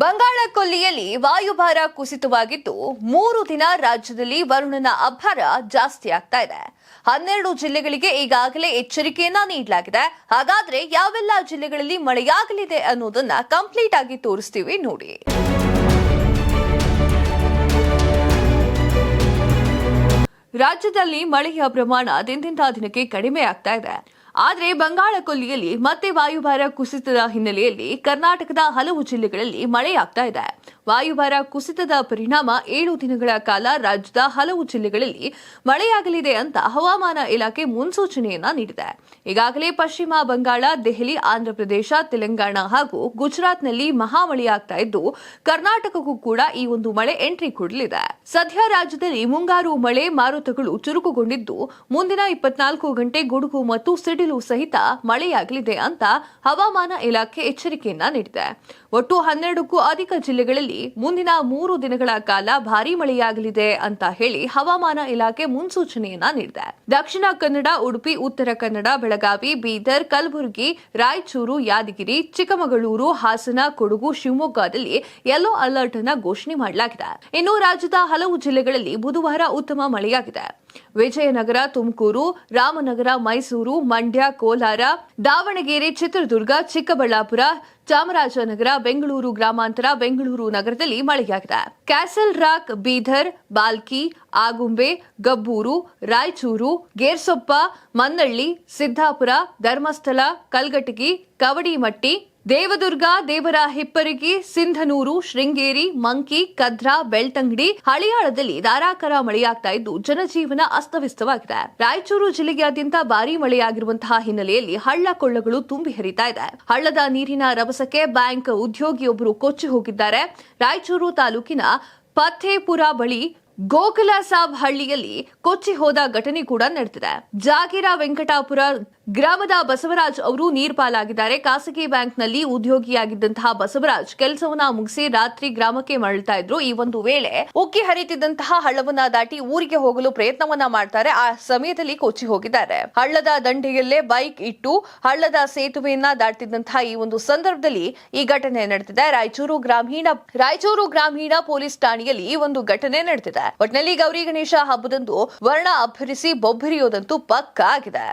ಬಂಗಾಳ ಕೊಲ್ಲಿಯಲ್ಲಿ ವಾಯುಭಾರ ಕುಸಿತವಾಗಿದ್ದು ಮೂರು ದಿನ ರಾಜ್ಯದಲ್ಲಿ ವರುಣನ ಅಬ್ಬರ ಜಾಸ್ತಿ ಆಗ್ತಾ ಇದೆ. ಹನ್ನೆರಡು ಜಿಲ್ಲೆಗಳಿಗೆ ಈಗಾಗಲೇ ಎಚ್ಚರಿಕೆಯನ್ನ ನೀಡಲಾಗಿದೆ. ಹಾಗಾದ್ರೆ ಯಾವೆಲ್ಲ ಜಿಲ್ಲೆಗಳಲ್ಲಿ ಮಳೆಯಾಗಲಿದೆ ಅನ್ನೋದನ್ನ ಕಂಪ್ಲೀಟ್ ಆಗಿ ತೋರಿಸ್ತೀವಿ ನೋಡಿ. ರಾಜ್ಯದಲ್ಲಿ ಮಳೆಯ ಪ್ರಮಾಣ ದಿನದಿಂದ ದಿನಕ್ಕೆ ಕಡಿಮೆ ಆಗ್ತಾ ಇದೆ. ಆದರೆ ಬಂಗಾಳ ಕೊಲ್ಲಿಯಲ್ಲಿ ಮತ್ತೆ ವಾಯುಭಾರ ಕುಸಿತದ ಹಿನ್ನೆಲೆಯಲ್ಲಿ ಕರ್ನಾಟಕದ ಹಲವು ಜಿಲ್ಲೆಗಳಲ್ಲಿ ಮಳೆಯಾಗ್ತಾ ಇದೆ. ವಾಯುಭಾರ ಕುಸಿತದ ಪರಿಣಾಮ ಏಳು ದಿನಗಳ ಕಾಲ ರಾಜ್ಯದ ಹಲವು ಜಿಲ್ಲೆಗಳಲ್ಲಿ ಮಳೆಯಾಗಲಿದೆ ಅಂತ ಹವಾಮಾನ ಇಲಾಖೆ ಮುನ್ಸೂಚನೆಯನ್ನ ನೀಡಿದೆ. ಈಗಾಗಲೇ ಪಶ್ಚಿಮ ಬಂಗಾಳ, ದೆಹಲಿ, ಆಂಧ್ರಪ್ರದೇಶ, ತೆಲಂಗಾಣ ಹಾಗೂ ಗುಜರಾತ್ನಲ್ಲಿ ಮಹಾಮಳೆಯಾಗ್ತಾ ಇದ್ದು, ಕರ್ನಾಟಕಕ್ಕೂ ಕೂಡ ಈ ಒಂದು ಮಳೆ ಎಂಟ್ರಿ ಕೊಡಲಿದೆ. ಸದ್ಯ ರಾಜ್ಯದಲ್ಲಿ ಮುಂಗಾರು ಮಳೆ ಮಾರುತಗಳು ಚುರುಕುಗೊಂಡಿದ್ದು, ಮುಂದಿನ ಇಪ್ಪತ್ನಾಲ್ಕು ಗಂಟೆ ಗುಡುಗು ಮತ್ತು ಸಿಡಿಲು ಸಹಿತ ಮಳೆಯಾಗಲಿದೆ ಅಂತ ಹವಾಮಾನ ಇಲಾಖೆ ಎಚ್ಚರಿಕೆಯನ್ನ ನೀಡಿದೆ. ಒಟ್ಟು ಹನ್ನೆರಡಕ್ಕೂ ಅಧಿಕ ಜಿಲ್ಲೆಗಳಲ್ಲಿ ಮುಂದಿನ ಮೂರು ದಿನಗಳ ಕಾಲ ಭಾರೀ ಮಳೆಯಾಗಲಿದೆ ಅಂತ ಹೇಳಿ ಹವಾಮಾನ ಇಲಾಖೆ ಮುನ್ಸೂಚನೆಯನ್ನ ನೀಡಿದೆ. ದಕ್ಷಿಣ ಕನ್ನಡ, ಉಡುಪಿ, ಉತ್ತರ ಕನ್ನಡ, ಬೆಳಗಾವಿ, ಬೀದರ್, ಕಲಬುರಗಿ, ರಾಯಚೂರು, ಯಾದಗಿರಿ, ಚಿಕ್ಕಮಗಳೂರು, ಹಾಸನ, ಕೊಡಗು, ಶಿವಮೊಗ್ಗದಲ್ಲಿ ಯೆಲ್ಲೋ ಅಲರ್ಟ್ ಅನ್ನ ಘೋಷಣೆ ಮಾಡಲಾಗಿದೆ. ಇನ್ನು ರಾಜ್ಯದ ಹಲವು ಜಿಲ್ಲೆಗಳಲ್ಲಿ ಬುಧವಾರ ಉತ್ತಮ ಮಳೆಯಾಗಿದೆ. ವಿಜಯನಗರ, ತುಮಕೂರು, ರಾಮನಗರ, ಮೈಸೂರು, ಮಂಡ್ಯ, ಕೋಲಾರ, ದಾವಣಗೆರೆ, ಚಿತ್ರದುರ್ಗ, ಚಿಕ್ಕಬಳ್ಳಾಪುರ, ಚಾಮರಾಜನಗರ, ಬೆಂಗಳೂರು ಗ್ರಾಮಾಂತರ, ಬೆಂಗಳೂರು ನಗರದಲ್ಲಿ ಮಳೆಯಾಗಿದೆ. ಕ್ಯಾಸಲ್ ರಾಕ್, ಬೀದರ್, ಬಾಲ್ಕಿ, ಆಗುಂಬೆ, ಗಬ್ಬೂರು, ರಾಯಚೂರು, ಗೇರ್ಸೊಪ್ಪ, ಮನ್ನಳ್ಳಿ, ಸಿದ್ದಾಪುರ, ಧರ್ಮಸ್ಥಳ, ಕಲ್ಗಟಗಿ, ಕವಡಿಮಟ್ಟಿ ದೇವದುರ್ಗ, ದೇವರ ಹಿಪ್ಪರಿಗಿ ಸಿಂಧನೂರು, ಶೃಂಗೇರಿ, ಮಂಕಿ, ಕದ್ರಾ, ಬೆಳ್ತಂಗಡಿ, ಹಳಿಯಾಳದಲ್ಲಿ ಧಾರಾಕಾರ ಮಳೆಯಾಗ್ತಾ ಇದ್ದು ಜನಜೀವನ ಅಸ್ತವ್ಯಸ್ತವಾಗಿದೆ. ರಾಯಚೂರು ಜಿಲ್ಲೆಯಾದ್ಯಂತ ಭಾರೀ ಮಳೆಯಾಗಿರುವಂತಹ ಹಿನ್ನೆಲೆಯಲ್ಲಿ ಹಳ್ಳ ಕೊಳ್ಳಗಳು ತುಂಬಿ ಹರಿತಾ ಇದೆ. ಹಳ್ಳದ ನೀರಿನ ರಭಸಕ್ಕೆ ಬ್ಯಾಂಕ್ ಉದ್ಯೋಗಿಯೊಬ್ಬರು ಕೊಚ್ಚಿ ಹೋಗಿದ್ದಾರೆ. ರಾಯಚೂರು ತಾಲೂಕಿನ ಪಥೇಪುರ ಬಳಿ ಗೋಕುಲ ಸಾಬ್ ಹಳ್ಳಿಯಲ್ಲಿ ಕೊಚ್ಚಿ ಹೋದ ಘಟನೆ ಕೂಡ ನಡೆದಿದೆ. ಜಾಗಿರ ವೆಂಕಟಾಪುರ ಗ್ರಾಮದ ಬಸವರಾಜ್ ಅವರು ನೀರ್ಪಾಲಾಗಿದ್ದಾರೆ ಖಾಸಗಿ ಬ್ಯಾಂಕ್ನಲ್ಲಿ ಉದ್ಯೋಗಿಯಾಗಿದ್ದಂತಹ ಬಸವರಾಜ್ ಕೆಲಸವನ್ನ ಮುಗಿಸಿ ರಾತ್ರಿ ಗ್ರಾಮಕ್ಕೆ ಮರಳ್ತಾ ಇದ್ರು. ಈ ಒಂದು ವೇಳೆ ಉಕ್ಕಿ ಹರಿತಿದ್ದಂತಹ ಹಳ್ಳವನ್ನ ದಾಟಿ ಊರಿಗೆ ಹೋಗಲು ಪ್ರಯತ್ನವನ್ನ ಮಾಡ್ತಾರೆ. ಆ ಸಮಯದಲ್ಲಿ ಕೊಚ್ಚಿ ಹೋಗಿದ್ದಾರೆ. ಹಳ್ಳದ ದಂಡೆಯಲ್ಲೇ ಬೈಕ್ ಇಟ್ಟು ಹಳ್ಳದ ಸೇತುವೆಯನ್ನ ದಾಟಿದಂತಹ ಈ ಒಂದು ಸಂದರ್ಭದಲ್ಲಿ ಈ ಘಟನೆ ನಡೆದಿದೆ ರಾಯಚೂರು ಗ್ರಾಮೀಣ ರಾಯಚೂರು ಗ್ರಾಮೀಣ ಪೊಲೀಸ್ ಠಾಣೆಯಲ್ಲಿ ಈ ಒಂದು ಘಟನೆ ನಡೆದಿದೆ ಒಟ್ನಲ್ಲಿ ಗೌರಿ ಗಣೇಶ ಹಬ್ಬದಂದು ವರ್ಣ ಅಭ್ಯರಿಸಿ ಬೊಬ್ಬರಿಯೋದಂತೂ ಪಕ್ಕ ಆಗಿದೆ